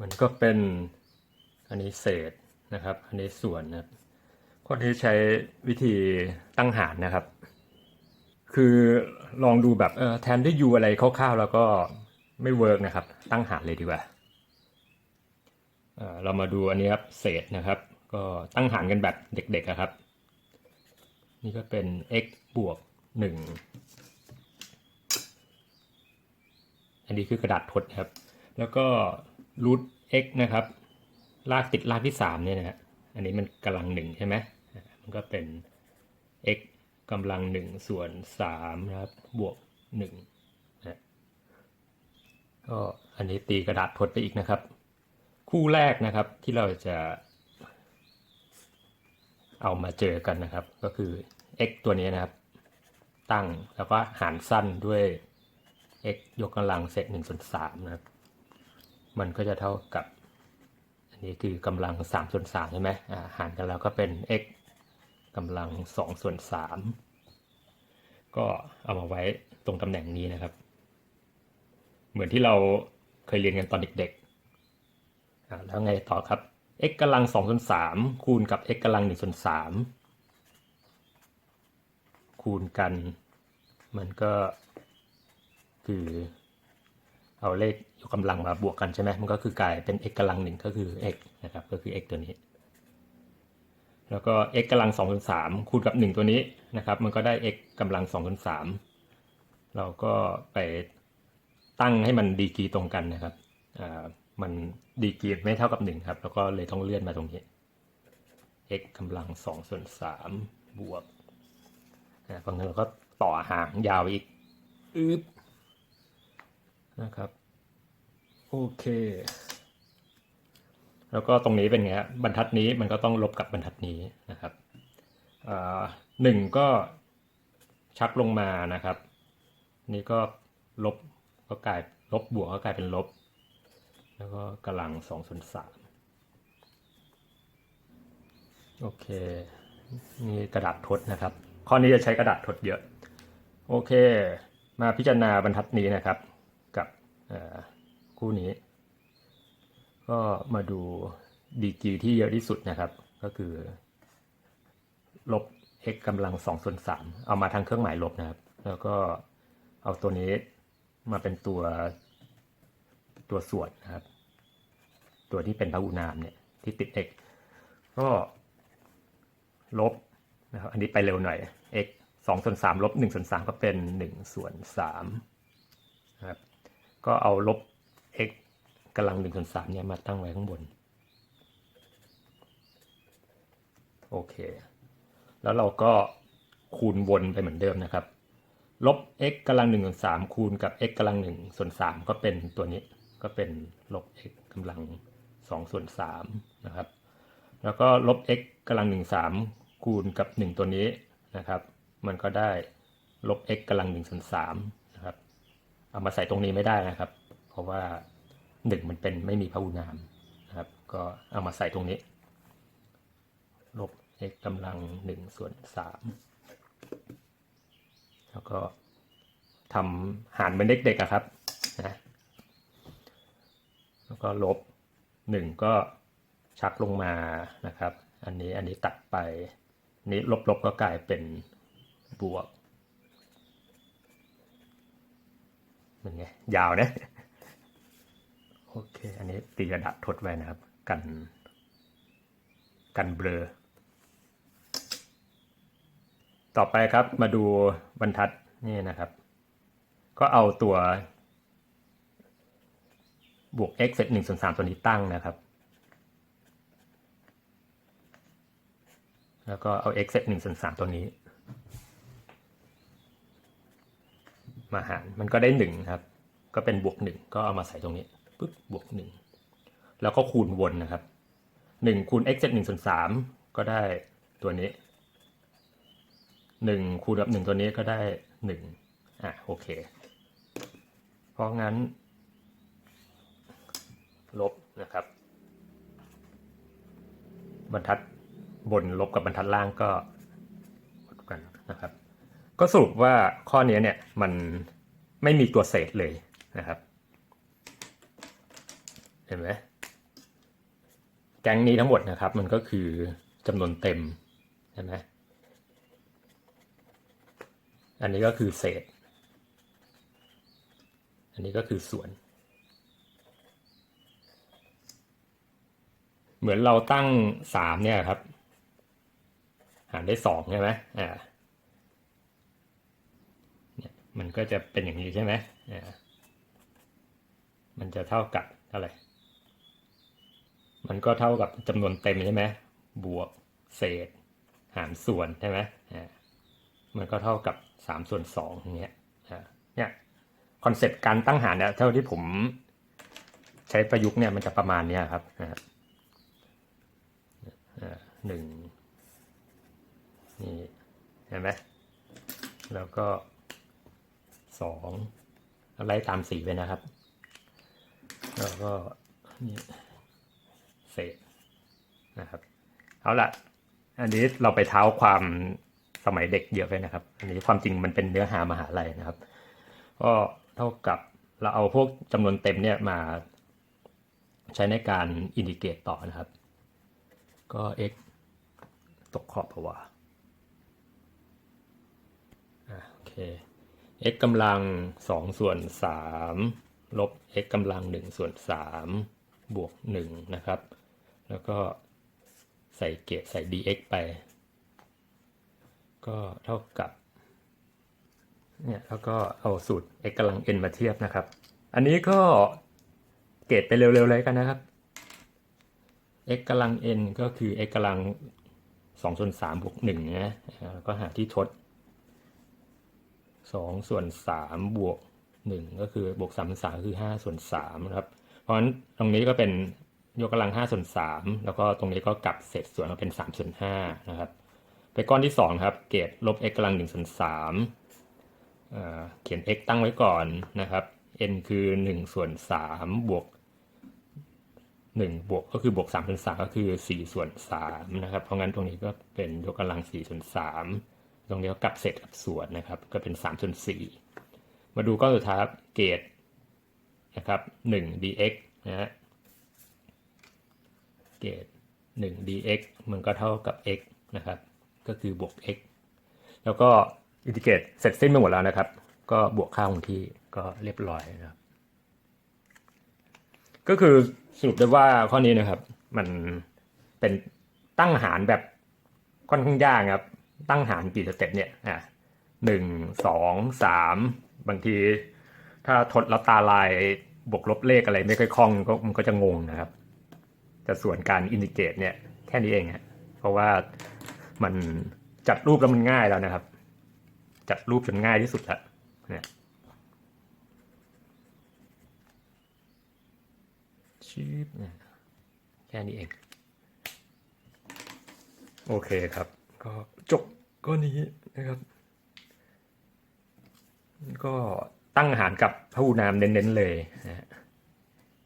มันก็เป็นอันนี้เศษนะครับ อันนี้ส่วนนะครับข้อนี้ใช้วิธีตั้งหารนะครับ คือลองดูแบบเออแทนด้วย u อะไรคร่าวๆแล้วก็ไม่เวิร์กนะครับ ตั้งหารเลยดีกว่าเเรามาดูอันนี้ครับเศษนะครับ ก็ตั้งหารกันแบบเด็กๆครับ นี่ก็เป็น x บวก 1 อันนี้คือกระดาษทดครับ แล้วก็ รูท x นะครับ ลากติดลากที่3เนี่ยนะฮะอันนี้มันกำลังหนึ่งใช่ไหมมันก็เป็น x กำลังหนึ่งส่วนสามนะครับ บวกหนึ่งนะก็อันนี้ตีกระดาษทดไปอีกนะครับ คู่แรกนะครับที่เราจะเอามาเจอกันนะครับ ก็คือ x ตัวนี้นะครับ ตั้งแล้วก็หารสั้นด้วย x ยกกำลังเศษหนึ่งส่วนสามนะครับ มันก็จะเท่ากับ อันนี้คือกำลังสามส่วนสามใช่ไหมหารกันแล้วก็เป็น x กำลังสองส่วนสามก็เอามาไว้ตรงตำแหน่งนี้นะครับ เหมือนที่เราเคยเรียนกันตอนเด็กๆแล้วไงต่อครับ x กำลังสองส่วนสามคูณกับ x กำลังหนึ่งส่วนสามคูณกัน มันก็คือ เอาเลขยกกำลังมาบวกกันใช่ไหมมันก็คือกลายเป็น x กำลังหนึ่งก็คือ x นะครับก็คือ x ตัวนี้ แล้วก็ x กำลังสองส่วนสามคูณกับหนึ่งตัวนี้นะครับ มันก็ได้ x กำลังสองส่วนสามเราก็ไปตั้งให้มันดีกีตรงกันนะครับอ่ามันดีกีไม่เท่ากับหนึ่งครับ แล้วก็เลยต้องเลื่อนมาตรงนี้ x กำลังสองส่วนสามบวกนะบางทีเราก็ต่อหางยาวอีกอึบ นะครับ โอเค แล้วก็ตรงนี้เป็นไงฮะบรรทัดนี้มันก็ต้องลบกับบรรทัดนี้นะครับหนึ่งก็ชักลงมานะครับ นี่ก็ลบก็กลายลบบวกก็กลายเป็นลบ แล้วก็กำลังสองส่วนสามโอเค นี่กระดาษทดนะครับ ข้อนี้จะใช้กระดาษทดเยอะ โอเค มาพิจารณาบรรทัดนี้นะครับ คู่นี้ ก็มาดูดีกรีที่เยอะที่สุดนะครับ ก็คือ ลบ x กำลังสองส่วนสามเอามาทางเครื่องหมายลบนะครับ แล้วก็เอาตัวนี้มาเป็นตัวตัวส่วนนะครับ ตัวที่เป็นพหุนามเนี่ยที่ติด x ก็ลบนะครับอันนี้ไปเร็วหน่อย x สองส่วนสามลบหนึ่งส่วนสามก็เป็นหนึ่งส่วนสาม ก็เอาลบ x กำลังหนึ่งส่วนสามเนี่ยมาตั้งไว้ข้างบน โอเค แล้วเราก็คูณวนไปเหมือนเดิมนะครับ ลบ x กำลังหนึ่งส่วนสามคูณกับ x กำลังหนึ่งส่วนสามก็เป็นตัวนี้ ก็เป็นลบ x กำลังสองส่วนสามนะครับ แล้วก็ลบ x กำลังหนึ่งสามคูณกับหนึ่งตัวนี้นะครับ มันก็ได้ลบ x กำลังหนึ่งส่วนสาม เอามาใส่ตรงนี้ไม่ได้นะครับ เพราะว่าหนึ่งมันเป็นไม่มีพหุนามนะครับ ก็เอามาใส่ตรงนี้ ลบ x กำลังหนึ่งส่วนสามแล้วก็ทำหารเป็นเด็กๆอะครับนะแล้วก็ลบหนึ่งก็ชักลงมานะครับ อันนี้อันนี้ตัดไปนี้ลบๆก็กลายเป็นบวก เป็นไง ยาวนะ โอเค อันนี้ตีกระดาษทดไว้นะครับ กัน กันเบลอ ต่อไปครับมาดูบรรทัดนี่นะครับ ก็เอาตัวบวก x เศษหนึ่งส่วนสามตัวนี้ตั้งนะครับ แล้วก็เอา x เศษหนึ่งส่วนสามตัวนี้ มาหารมันก็ได้หนึ่งครับ ก็เป็นบวกหนึ่งก็เอามาใส่ตรงนี้ปึ๊บบวกหนึ่งแล้วก็คูณวนนะครับหนึ่งคูณ x เศษหนึ่งส่วนสามก็ได้ตัวนี้หนึ่งคูณกับหนึ่งตัวนี้ก็ได้หนึ่งอะโอเค เพราะงั้น ลบนะครับ บรรทัดบนลบกับบรรทัดล่างก็กันนะครับ ก็สรุปว่าข้อนี้เนี่ยมันไม่มีตัวเศษเลยนะครับ เห็นไหมแก๊งนี้ทั้งหมดนะครับ มันก็คือจำนวนเต็มใช่ไหมอันนี้ก็คือเศษ อันนี้ก็คือส่วน เหมือนเราตั้งสามเนี่ยครับ หารได้สองใช่ไหมอ่า มันก็จะเป็นอย่างนี้ใช่ไหมอ่ามันจะเท่ากับเท่าไหร่ มันก็เท่ากับจำนวนเต็มใช่ไหมบวกเศษ หารส่วนใช่ไหมอ่มันก็เท่ากับสามส่วนสองอย่างเงี้ยเนี่ยคอนเซ็ปต์การตั้งหารเนี่ยเท่าที่ผมใช้ประยุกต์เนี่ยมันจะประมาณเนี้ยครับหนึ่งนี่เห็นไหมแล้วก็ สองไล่ตามสีไปนะครับ แล้วก็นี่เศษนะครับ เอาละอันนี้เราไปเท้าความสมัยเด็กเยอะไปนะครับ อันนี้ความจริงมันเป็นเนื้อหามหาลัยนะครับ ก็เท่ากับเราเอาพวกจำนวนเต็มเนี่ยมาใช้ในการอินดิเกตต่อนะครับ ก็ x ตกขอบภาวะอะโอเค x กำลัง2ส่วน3ลบ x กำลัง1ส่วน3บวก1นะครับ แล้วก็ใส่เกตใส่ dx ไป ก็เท่ากับเนี่ยแล้วก็เอาสูตร x กำลัง n มาเทียบนะครับ อันนี้ก็เกตไปเร็วๆเลยกันนะครับ x กำลัง n ก็คือ x กำลัง2ส่วน3บวก1นะแล้วก็หาที่ทด 2 ส่วน 3 บวก 1 ก็คือบวก3ส่วน3คือ 5 ส่วน3นะครับ เพราะฉะนั้นตรงนี้ก็เป็นยกกำลัง 5 ส่วน 3 แล้วก็ตรงนี้ก็กลับเศษส่วนมาเป็น 3 ส่วน5นะครับ ไปก้อนที่ 2 ครับ เกรดลบ x กำลัง1ส่วน3เเขียน x ตั้งไว้ก่อนนะครับ n คือ 1 ส่วน 3 บวก 1 บวกก็คือบวก3ส่วน3ก็คือ 4 ส่วน3นะครับ เพราะงั้นตรงนี้ก็เป็นยกกำลัง 4 ส่วน3 ตรงนี้ก็กลับเศษกับส่วนนะครับ ก็เป็น3ส่วน4มาดูก้อนสุดท้ายครับเกรดนะครับ1 dx นะฮะเกรด1 dx มันก็เท่ากับ x นะครับ ก็คือบวก x แล้วก็อินทิเกรตเสร็จสิ้นไปหมดแล้วนะครับ ก็บวกค่าคงที่ก็เรียบร้อยนะครับ ก็คือสรุปได้ว่าข้อนี้นะครับ มันเป็นตั้งหารแบบค่อนข้างยากครับ ตั้งหารกี่สเต็ปเนี่ยอะหนึ่งสองสามบางที ถ้าทดแล้วตาลายบวกลบเลขอะไรไม่ค่อยคล่องก็มันก็จะงงนะครับ แต่ส่วนการอินดิเกตเนี่ยแค่นี้เองฮะเพราะว่ามันจัดรูปแล้วมันง่ายแล้วนะครับ จัดรูปจนง่ายที่สุดแล้วเนี่ยชีพเนี่ยแค่นี้เอง โอเคครับ ก็จบก็นี้นะครับ ก็ตั้งอาหารกับพหูนามเน้นๆเลยนะ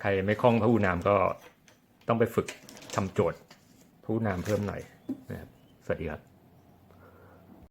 ใครไม่คล่องพหูนามก็ต้องไปฝึกทำโจทย์พหูนามเพิ่มหน่อยนะครับสวัสดีครับ